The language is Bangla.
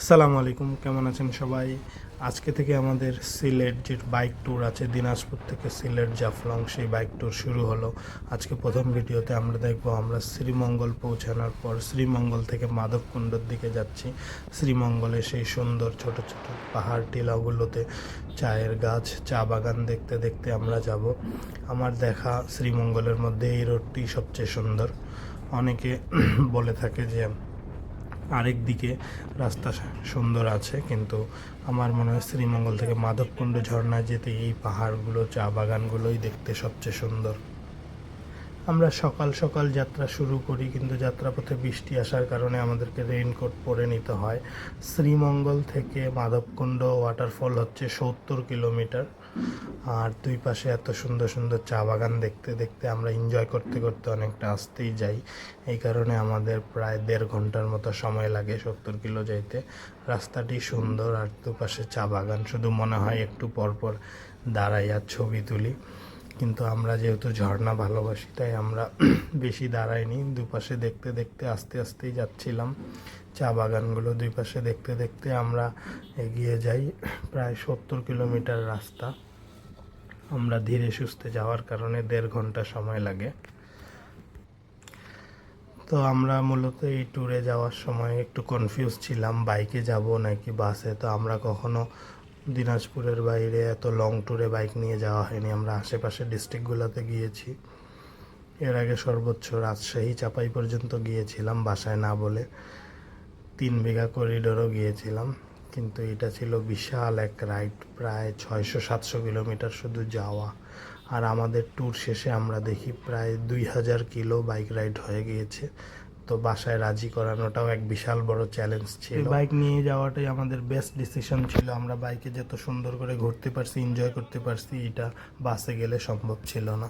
আসসালামু আলাইকুম, কেমন আছেন সবাই? আজকে থেকে আমাদের সিলেট যে বাইক ট্যুর আছে, দিনাজপুর থেকে সিলেট জাফলং, সেই বাইক ট্যুর শুরু হলো। আজকে প্রথম ভিডিওতে আমরা দেখব, আমরা শ্রীমঙ্গল পৌঁছানোর পর শ্রীমঙ্গল থেকে মাধবকুণ্ডর দিকে যাচ্ছি। শ্রীমঙ্গলে সেই সুন্দর ছোট ছোট পাহাড় টিলাগুলোতে চায়ের গাছ, চা বাগান দেখতে দেখতে আমরা যাব। আমার দেখা শ্রীমঙ্গলের মধ্যে এই রোডটি সবচেয়ে সুন্দর। অনেকে বলে থাকে যে আরেক দিকে রাস্তা সুন্দর আছে, কিন্তু আমার মনে হয় শ্রীমঙ্গল থেকে মাধবকুণ্ড ঝর্ণা যেতে এই পাহাড়গুলো, চা বাগানগুলোই দেখতে সবচেয়ে সুন্দর। আমরা সকাল সকাল যাত্রা শুরু করি, কিন্তু যাত্রাপথে বৃষ্টি আসার কারণে আমাদেরকে রেইনকোট পরে নিতে হয়। শ্রীমঙ্গল থেকে মাধবকুণ্ড ওয়াটারফল হচ্ছে সত্তর কিলোমিটার। আর দুই পাশে এত সুন্দর সুন্দর চা বাগান দেখতে দেখতে আমরা এনজয় করতে করতে অনেকটা আসতেই যাই। এই কারণে আমাদের প্রায় দেড় ঘণ্টার মতো সময় লাগে সত্তর কিলো যাইতে। রাস্তাটি সুন্দর, আর দুপাশে চা বাগান। শুধু মনে হয় একটু পরপর দাঁড়াই আর ছবি তুলি। কিন্তু আমরা যেহেতু ঝর্ণা ভালোবাসি, তাই আমরা বেশি দাঁড়াইনি। দুপাশে দেখতে দেখতে আস্তে আস্তেই যাচ্ছিলাম। চা বাগানগুলো দুই পাশে দেখতে দেখতে আমরা এগিয়ে যাই। প্রায় সত্তর কিলোমিটার রাস্তা। আমরা ধীরে সুস্থে যাওয়ার কারণে দেড় ঘণ্টা সময় লাগে। তো আমরা মূলত এই ট্যুরে যাওয়ার সময় একটু কনফিউজ ছিলাম বাইকে যাব নাকি বাসে তো আমরা কখনো দিনাজপুরের বাইরে এত লং ট্যুরে বাইক নিয়ে যাওয়া হয়নি, আমরা আশেপাশে ডিস্ট্রিক্টগুলোতে গিয়েছি। এর আগে সর্বোচ্চ রাজশাহী, চাপাই পর্যন্ত গিয়েছিলাম, বাসায় না বলে তিন বিঘা করিডোরও গিয়েছিলাম। কিন্তু এটা ছিল বিশাল এক রাইড প্রায় ছয়শো সাতশো কিলোমিটার শুধু যাওয়া। আর আমাদের ট্যুর শেষে আমরা দেখি প্রায় দুই হাজার কিলো বাইক রাইড হয়ে গিয়েছে। তো বাসায় রাজি করানোটাও এক বিশাল বড় চ্যালেঞ্জ ছিল। বাইক নিয়ে যাওয়াটাই আমাদের বেস্ট ডিসিশন ছিল। আমরা বাইকে যত সুন্দর করে ঘুরতে পারছি এনজয় করতে পারছি এটা বাসে গেলে সম্ভব ছিল না।